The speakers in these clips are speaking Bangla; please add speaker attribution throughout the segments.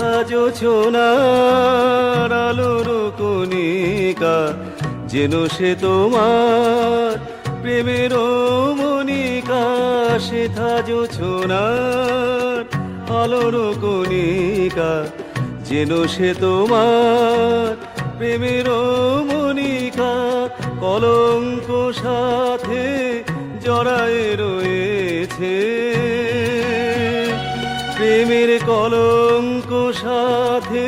Speaker 1: শেখা জোছনার আলোর কণিকা, যেন সে তোমার প্রেমের মনিকা শেখা জোছনার আলোর কণিকা, যেন সে তোমার প্রেমের মনিকা কলঙ্ক সাথে জড়ায় রয়েছে। প্রেমের কলঙ্ক সাথে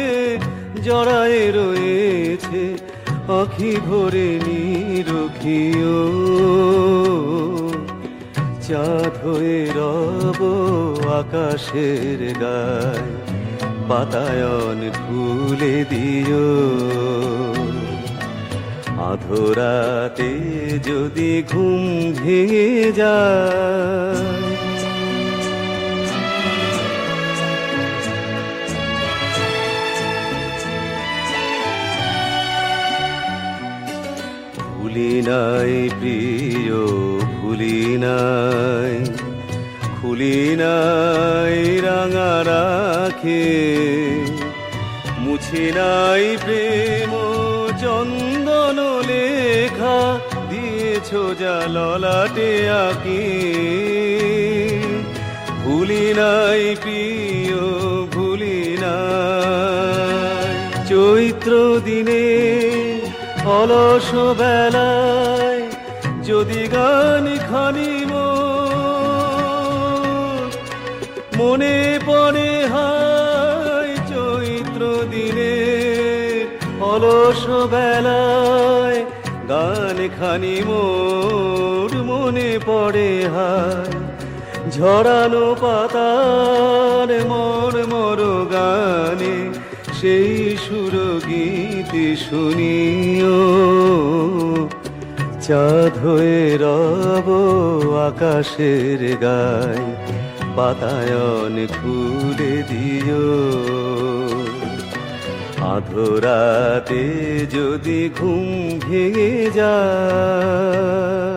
Speaker 1: জড়ায় রয়েছে আখি ভরে নিরখিও। চাঁদ হয়ে রব আকাশের গায় বাতায়ন খুলে দিও। আধরাতে যদি ঘুম ভেঙে যায় নাই, প্রিয় ভুলি নাই, খুলি নাই রাঙা রাখে, মুছি নাই প্রেম চন্দন লেখা, দিয়েছ যা ললাটে আঁকি। ভুলি নাই, প্রিয়, ভুলি নাই, চৈত্র দিনে অলস বেলায় যদি গান খানি মনে পড়ে হায় চৈত্র দিনে। অলস বেলায় গান খানি মোর, মনে পড়ে হায় ঝরানো পাতার মর মর গানে সেই সুর গীতি শুনিও, চাঁদ হয়ে রব আকাশের গায় বাতায়ন খুলে দিও। আধরাতে যদি ঘুম ভেঙে যায়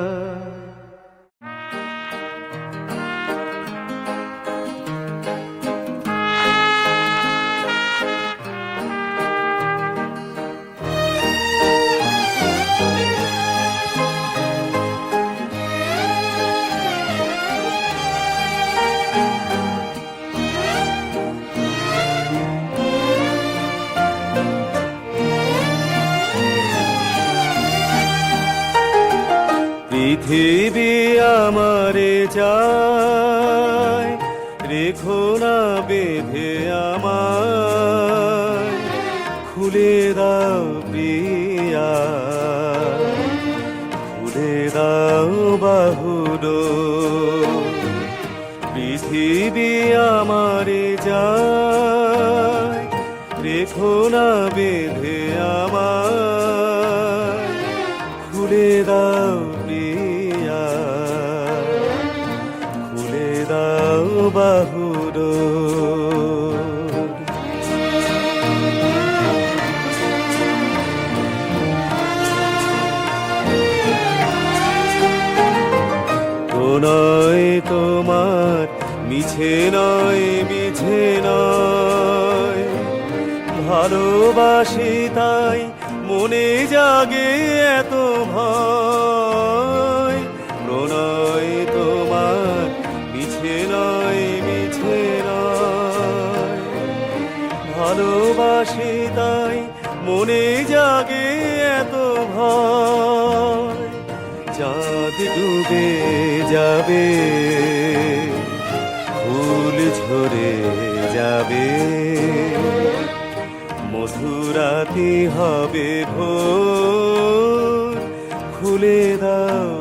Speaker 1: বাহুডো। পৃথিবী আমারে যায় রেখো না বেঁধে আমার খুলে দাও প্রিয়া খুলে দাও বাহুডো মিছে নয় মিছে নয়। ভালোবাসি তাই মনে জাগে এত ভয়। প্রণয় তোমার মিছে নয় মিছে নয়। ভালোবাসি তাই মনে জাগে এত ভয়। চাঁদ ডুবে যাবে ঝরে যাবে। মধুরাতি হবে ভো খুলে দাও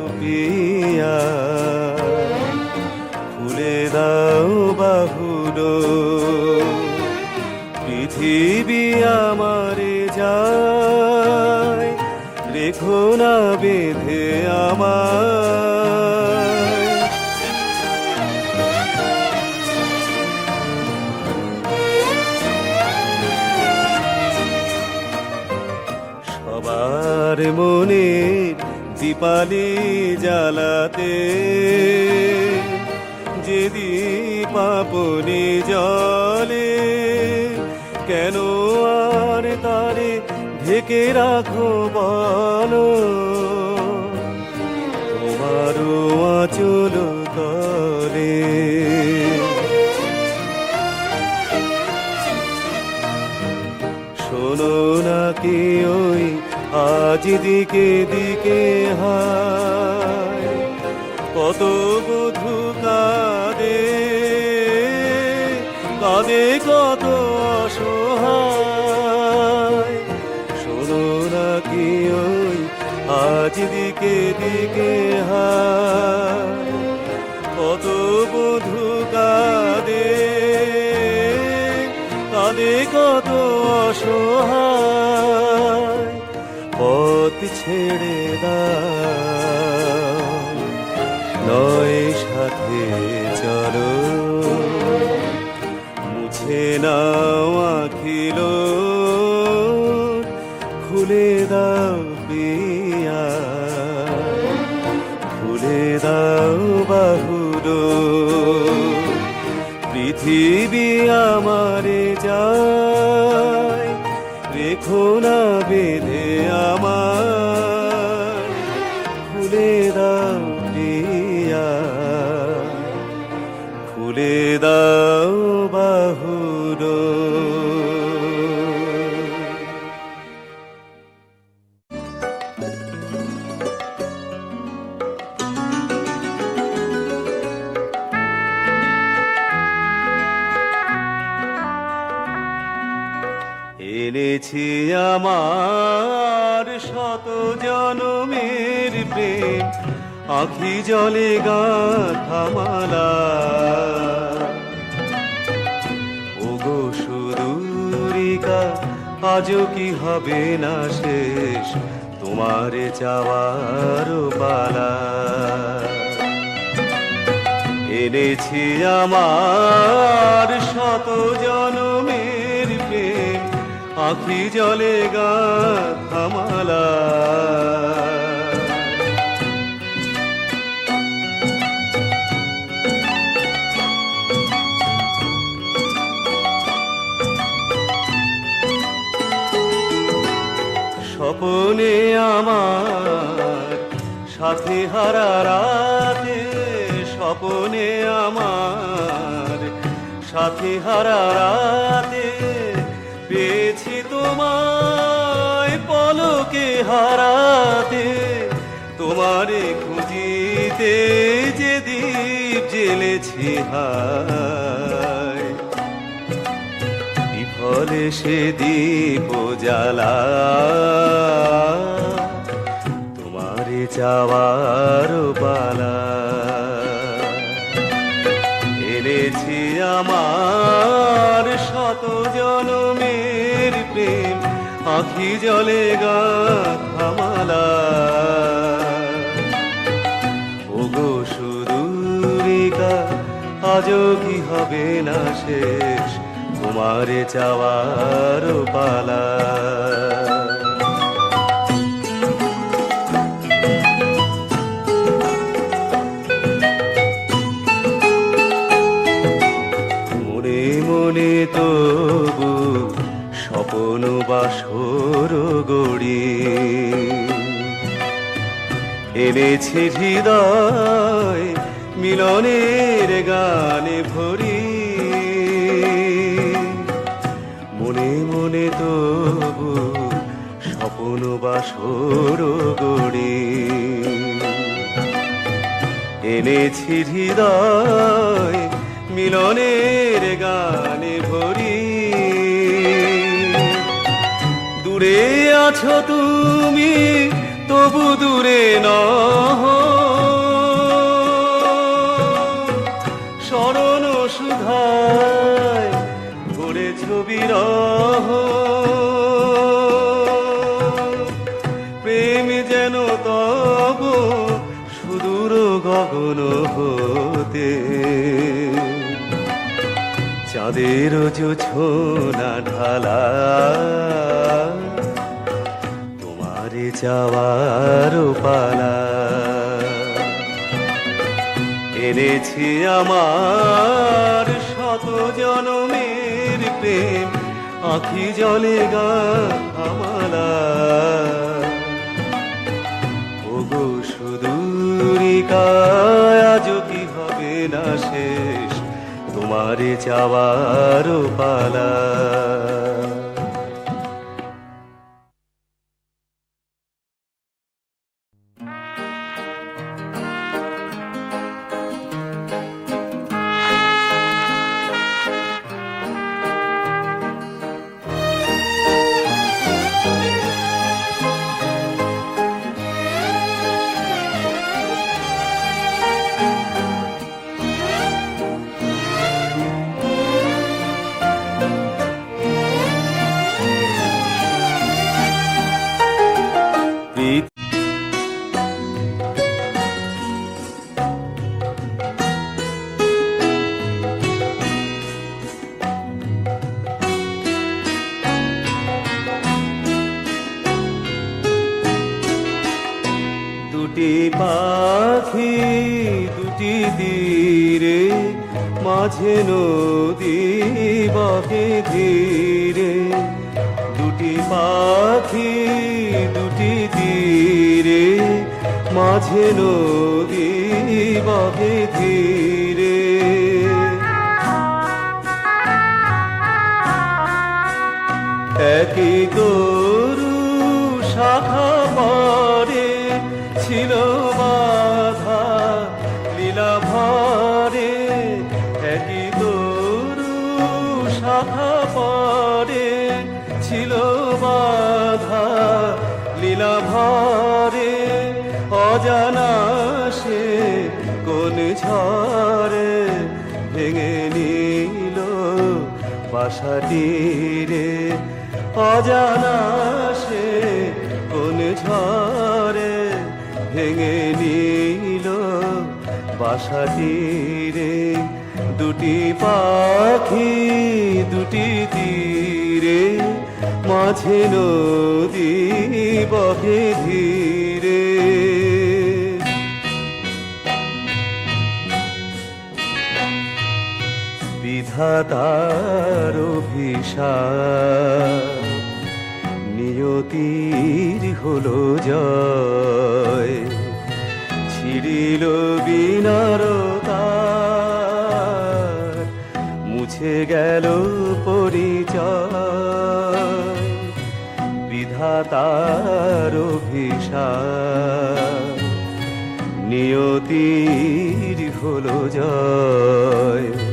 Speaker 1: দীপালি জ্বালাতে যে দীপাপনি জলে কেন আর তারে ঢেকে রাখো বলো? আজ দিকে হায়, কত বধু কাঁদে কাঁদে কত অসহায়। শোনো ওই আজ দিকে দিকে হায়, কত বধু কাঁদে কাঁদে কত অসহায়। ছেড়ে দাও। নয় সাথে চলো। মুছে নাও আখিল। খুলে দাও পিয়া খুলে দাও বাহুর পৃথিবী আমারে যায় রেখো না বেঁধে আমার দাও বাহুর। এনেছি আমার শত জনমের প্রেম আখি জলে গাথামালা ওগো সুদূরিকা আজও কি হবে না শেষ? তোমারে যাওয়ার পালা। এনেছি আমার শত জনমের প্রেম, আখি জলে গা থামালা। স্বপনে আমার, সাথে হারা রাতে স্বপনে আমার, সাথে হারা রাতে পেয়েছি তোমায় পলকে হারাতে, তোমারে খুঁজিতে যে দ্বীপ জেলেছি হায় বিফলে সে দীপ জ্বালা। তোমারে যাওয়ার পালা। এনেছি আমার শত জনমের প্রেম, আখি জলে গা থামালা ওগো সুদূরিকা, আজও কি হবে না শেষ? তোমারে চাওয়ার পালা মনে মনে তবু স্বপন বাসর গড়ি। এনেছে হৃদয় মিলনের গানে ভরি গড়ি এনেছি হৃদয় মিলনের গানে ভরি। দূরে আছো তুমি, তবু দূরে নহ। স্মরণ সুধায় ভরেছ বিরহ। প্রেম গগন হতে। চাঁদের জোছনা ঢালা, তোমারে যাওয়ার পালা এনেছি আমার শত জনমের প্রেম, আঁখি জলে গা তোমারে যাওয়ার পালা। মাঝে নদী বহে ধীরে। দুটি পাখি, দুটি তীরে। মাঝে নদী বহে ধীরে। একই গরু শাখা পরে ছিল বাসাটি রে অজানা সে কোন ঝড়ে ভেঙে নিল বাসাটি রে দুটি পাখি, দুটি তীরে, মাঝে নদী বহে ধীরে বিধাতার অভিশাপ। নিয়তির হলো জয়। ছিড়িল বিনার তার মুছে গেল পরিচয়। বিধাতার অভিশাপ। নিয়তির হলো জয়।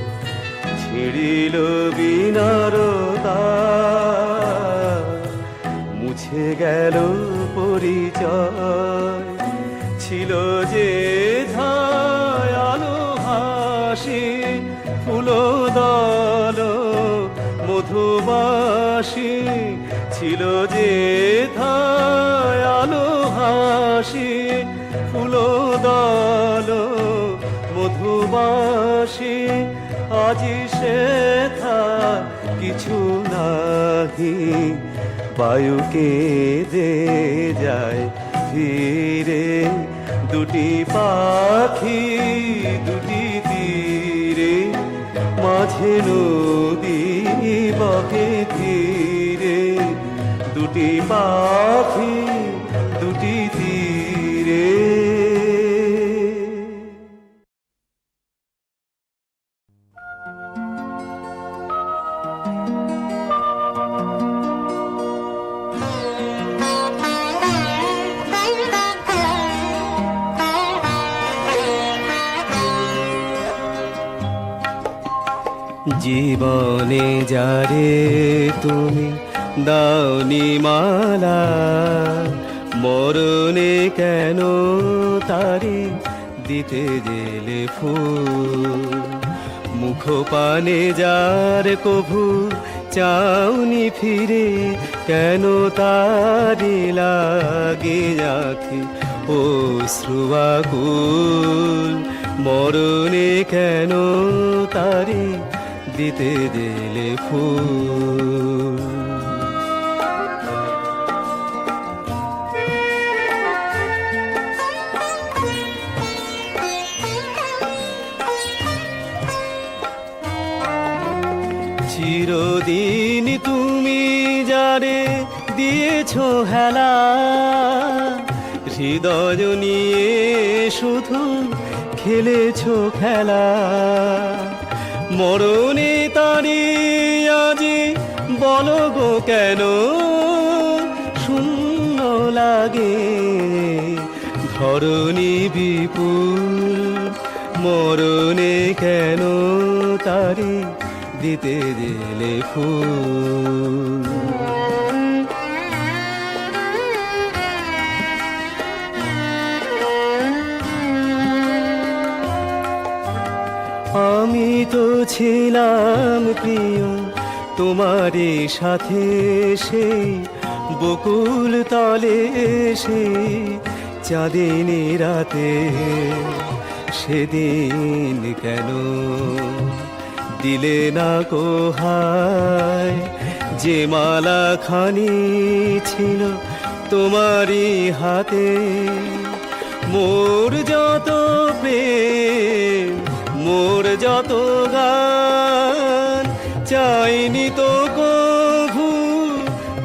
Speaker 1: ছিড়িল বিনারতা। মুছে গেল পরিচয়। ছিল যে ধায়ালো হাসি ফুল দল মধুবাসী। ছিল যে ধায়ালো হাসি ফুল দল মধুবাসী। আজি সে থা, কিছু নাহি। বায়ুকে দে যায় ধীরে দুটি পাখি, দুটি তীরে, মাঝে নদী বহে ধীরে দুটি পাখি জীবনে যারে তুমি দাওনি মালা, মরণে কেন তারে দিতে গেলে ফুল? মুখ পানে যার কভু চাউনি ফিরে, কেন তারি লাগে আখি ও শ্রুবাকুল মরণে কেন তারি দিতে দিলে ফুল। চিরদিন তুমি যারে দিয়েছ হেলা হৃদয় নিয়ে শুধু খেলেছ খেলা। মরণে তারি আজি বলো গো কেন? শূন্য লাগে। ধরণী বিপুল, মরণে কেন তারি দিতে দিলে ফুল? তো ছিলাম প্রিয় তোমারই সাথে সেই বকুল তলে সেই চাঁদিনী রাতে, সেদিন কেন দিলে না কোহায় যে মালা খানি ছিল তোমারই হাতে, মোর যত প্রেম মোর যত গান, চাইনি তো কভু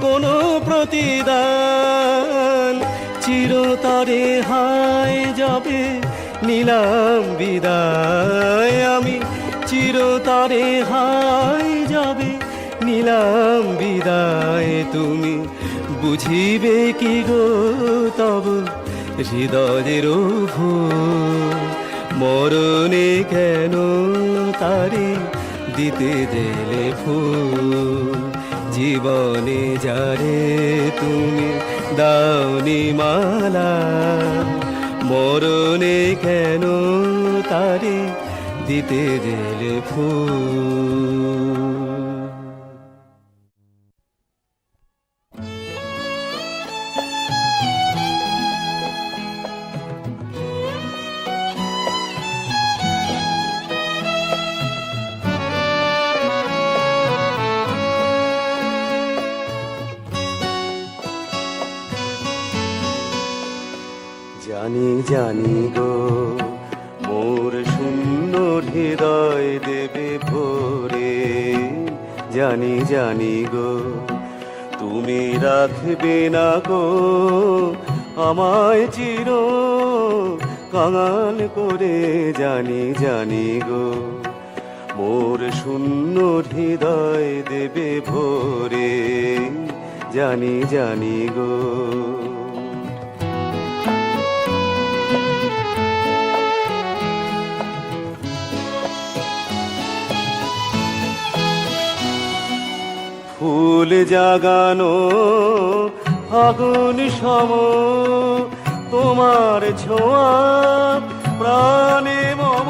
Speaker 1: কোনো প্রতিদান। চিরতরে হায় যাবে নিলাম বিদায়, আমি চিরতরে হায় যাবে নিলাম বিদায়। তুমি বুঝিবে কি গো তব হৃদয়ের ভুল মরণে কেন তারি দিতে দেলে ফুল? জীবনে যারে তুমি দাওনি মালা, মরণে কেন তারে দিতে দেলে ফুল? গো আমায় চির, কাঙাল করে জানি জানি গো। মোর শূন্য হৃদয় দেবে ভোরে, জানি জানি গো। ফুল জাগানো আগুন সম, তোমার ছোঁয়া প্রাণে মম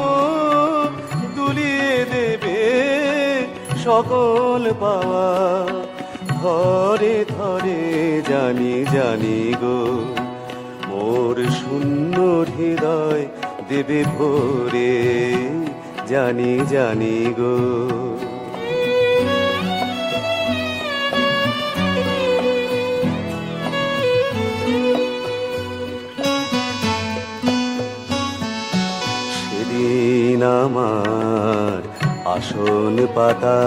Speaker 1: তুলিয়ে দেবে সকল পাওয়া। ধরে ধরে, জানি জানি গো, মোর শূন্য হৃদয় দেবে ভোরে। জানি জানি গো। আসন পাতা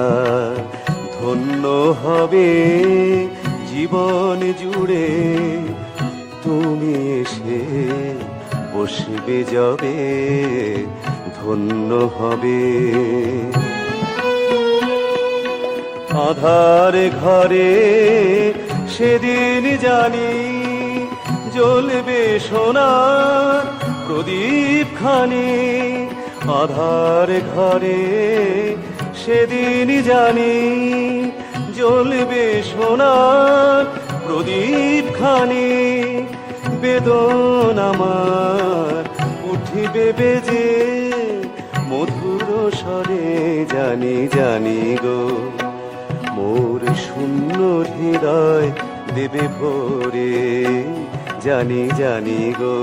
Speaker 1: ধন্য হবে জীবন জুড়ে। তুমি এসে বসবে যাবে, ধন্য হবে। আধার ঘরে সেদিন জানি জ্বলবে সোনার প্রদীপ খানি আধার ঘরে সেদিনই জানি জ্বলবে সোনার প্রদীপ খানি। বেদন আমার উঠিবে বেজে, মধুর স্বরে জানি জানি গো, মোর শূন্য হৃদয় দেবে ভরে। জানি জানি গো।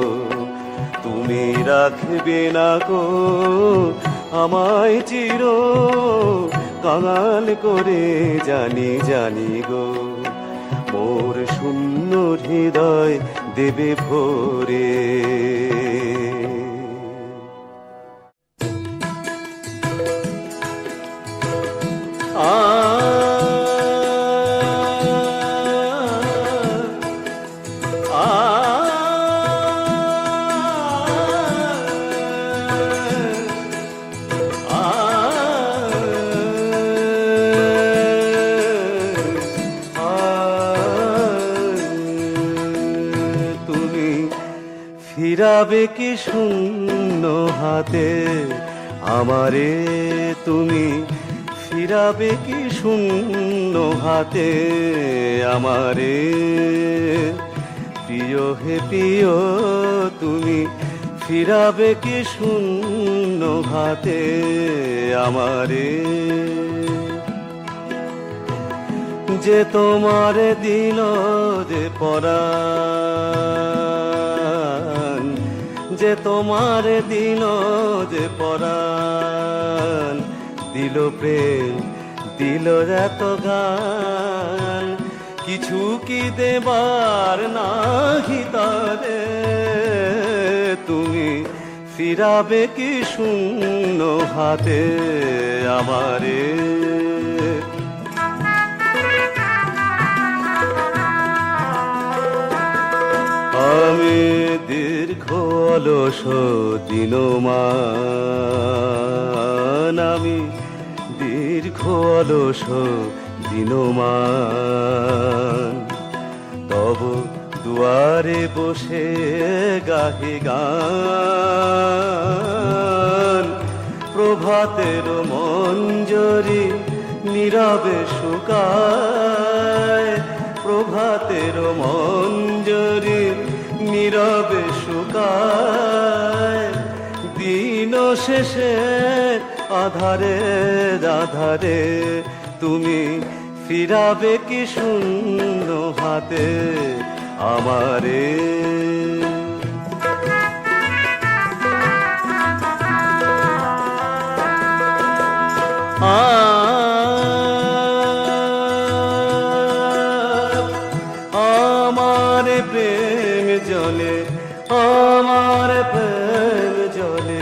Speaker 1: তুমি রাখবে না গো, আমায় চির কাঙাল করে জানি জানি গো। মোর শূন্য হৃদয় দেবে ভরে। তুমি কি শূন্য হাতে? আমারে তুমি ফিরাবে কি শূন্য হাতে? আমারে প্রিয় হে প্রিয়, তুমি ফিরাবে কি শূন্য হাতে? আমারে যে তোমার দিল যে পরাণ যে তোমার দিল যে পরাণ, দিল প্রেম, দিল এত গান। কিছু কি দেবার নাহি তারে? তুমি ফিরাবে কি শূন্য হাতে আমারে? আমি অলস দিনমান আমি দীর্ঘ অলস দিনমান তব দুয়ারে বসে গাহে গান, প্রভাতের মঞ্জরি নীরবে শুকায়, প্রভাতের মঞ্জরি নীরবে শুকায়। দিন শেষে আধারে আধারে তুমি ফিরাবে কি শূন্য হাতে আমারে। আমার জলে, আমার প্রেম জলে,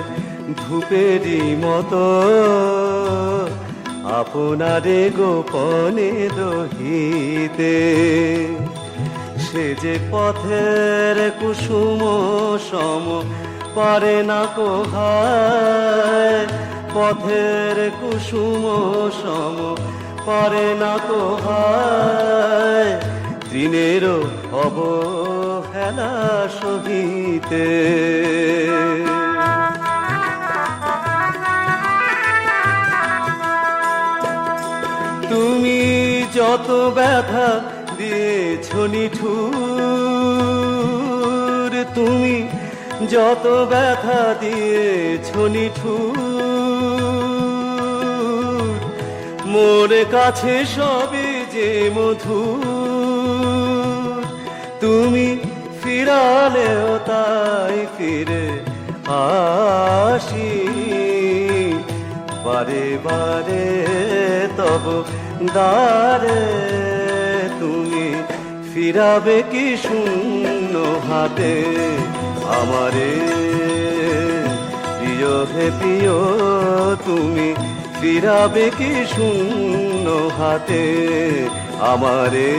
Speaker 1: ধূপেরই মতো। আপনারে গোপনে দহিতে, সে যে পথের কুসুম সম, পারে না কোহায়। পথের কুসুম সম, পারে না কোহায়। দিনেরও অবহেলা সহিতে। তুমি যত ব্যথা দিয়েছ নিঠুর, তুমি যত ব্যথা দিয়েছ নিঠুর, মোর কাছে সবে যে মধুর। তুমি ফিরালেও তাই ফিরে আসি। বারে বারে তব দারে তুমি ফিরাবে কি শূন্য হাতে আমারে? প্রিয় হে প্রিয়, তুমি ফিরাবে কি শূন্য হাতে আমারে?